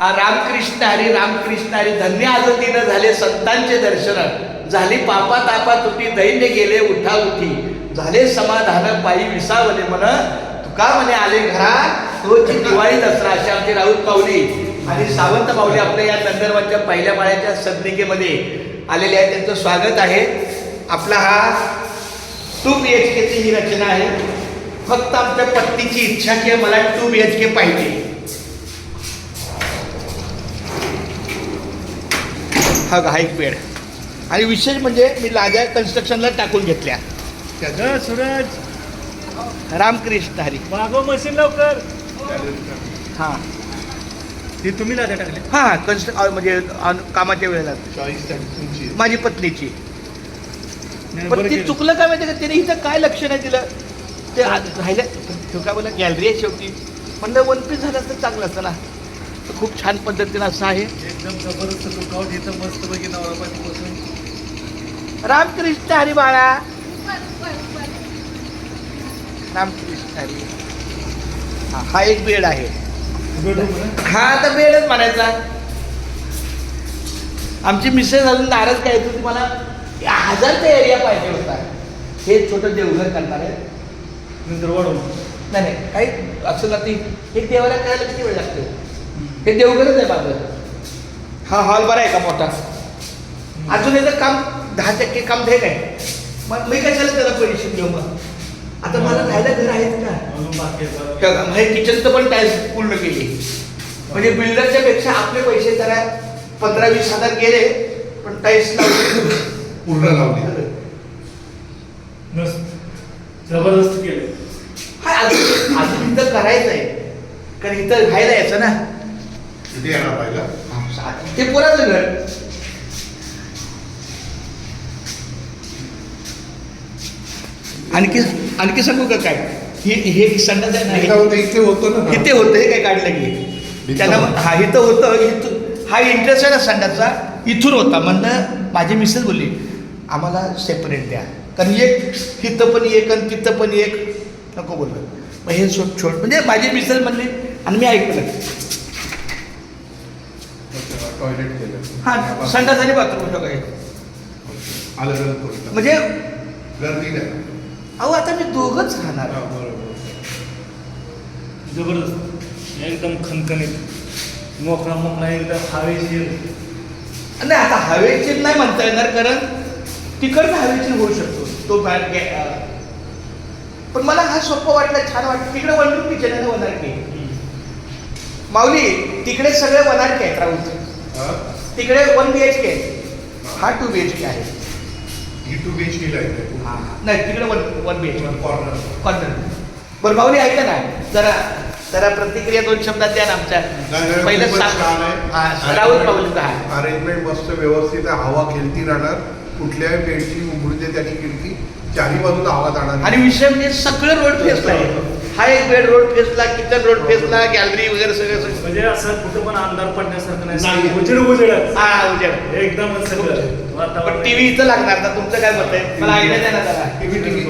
रामकृष्ण हरी रामकृष्ण हरी धन्य आजतीनं झाले संतांचे दर्शन. झाली पापा तापा तुटी दैन्य गेले उठा उठी. झाले समाधान पायी विसावले म्हण तुका म्हणे आले घरा तोची दिवाळी दसरा अशा आमची राऊत पावली. आणि सावंत पावली आपल्या या नंदरबानच्या पहिल्या माळ्याच्या सदनिकेमध्ये आलेले आहे. त्यांचं स्वागत आहे. आपला हा टू बी एच केची ही रचना आहे. फक्त आमच्या पत्नीची इच्छा की मला टू बी एच के पाहिजे. हा एक बेड. आणि विशेष म्हणजे मी लाजा कन्स्ट्रक्शनला टाकून घेतल्या. ग सूरज. रामकृष्ण हरी. मागव मशीन लवकर. हां. ती तुम्ही लाद्या टाकले हां हां कन्स्ट्र अ, म्हणजे अन- कामाच्या वेळेला. चॉईस तुमची माझी पत्नीची. नाही, पण ती केलं. चुकलं काय माहिती का? त्याने इथं काय लक्ष नाही दिलं? ते राहिलं तो काय बोला? गॅलरी आहे शेवटी. म्हणलं वन पीस झालं तर चांगलं असतं ना. तर खूप छान पद्धतीनं असं आहे. एकदम जबरदस्त लुकआउट इथं मस्त बघी बसून रामकृष्ण हरी बाळा. रामकृष्ण हरी. हा हा एक बेड आहे. हा आता बेडच म्हणायचा. आमची मिसेस अजून नाराज काय होती मला या हजारचा एरिया पाहिजे होता. हे छोटं देवघर करणार आहे. नंतर वाढवून नाही नाही काही असं ना ती हे देवाला करायला किती वेळ लागतो? हे देवघरच आहे माझं हा हॉल बरा आहे का मोठा? अजून याचं काम दहा टक्के काम भेट आहे. मग मी कशाला त्याला पैसे देऊ मग? आता मला राहायला घर आहेत. बघा, हे किचनचं पण टाईल्स पूर्ण केली. म्हणजे बिल्डरच्या पेक्षा आपले पैसे जरा पंधरा वीस हजार गेले पण टाईल्स लावले. पूर्ण लावली. मस्त. जबरदस्त केलं. हा अजून अजून इथं करायचं आहे कारण इथं राहायला यायचं ना. येणार ते पोराचं घर. आणखी आणखी सांगू का काय? हे हे संडास आहे ना इथं इथे होतं ना. इथे होतं हे काय काढलं की? मग- हा इथं होतं इथून हा इंटरेस्ट आहे ना संडासचा इथून होता. म्हणलं माझी मिसेस बोलली आम्हाला सेपरेट द्या. कारण एक इथं पण एक आणि तिथं पण एक. नको बोललं मग हे छोट छोट म्हणजे माझी मिसेस म्हणली आणि मी ऐकलं. टॉयलेट केलं. हा संडास आणि बाथरूम काय अलग अलग करून म्हणजे गर्दी नाही. अहो आता मी दोघंच राहणार. हा, बरोबर. जबरदस्त. एकदम खणखणीत. मोकळा मोकळा एकदम हवेशीर. नाही आता हवेची नाही म्हणता येणार कारण तिकडनं हवेची होऊ शकतो. तो बॅट गे अं. पण मला हा सोपं वाटलं छान वाटलं. तिकडे वन टू किचन आहे ना वनार के माऊली तिकडे सगळे वनार के आहेत राहुलचे? तिकडे वन बी एच के हा? टू बी एच के आहे. ही टू केलं आहे नाही तिकडे one one B H corner corner बरं माऊली ऐका ना. जरा जरा प्रतिक्रिया दोन शब्दात द्या ना आमच्या. पहिलं राहुल पाऊलचा अरेंजमेंट मस्त व्यवस्थित आहे. हवा खेळती राहणार. कुठल्याही बेडची उघडते त्याची खिडकी. चारी बाजूला हवा जाणार आणि विषय म्हणजे सगळं रोड फेसला आहे. हा एक बेड रोड फेसला किचन रोड फेसला गॅलरी वगैरे सगळं सगळं म्हणजे असं कुठं पण अंधार पडण्यासारखं नाही. नाही. उजेड उजेड. हा उद्या एकदम सगळं. पण वातावरण टीव्ही इथं लागणार तर तुमचं काय मत आहे? मला आयडिया द्या ना जरा. TV TV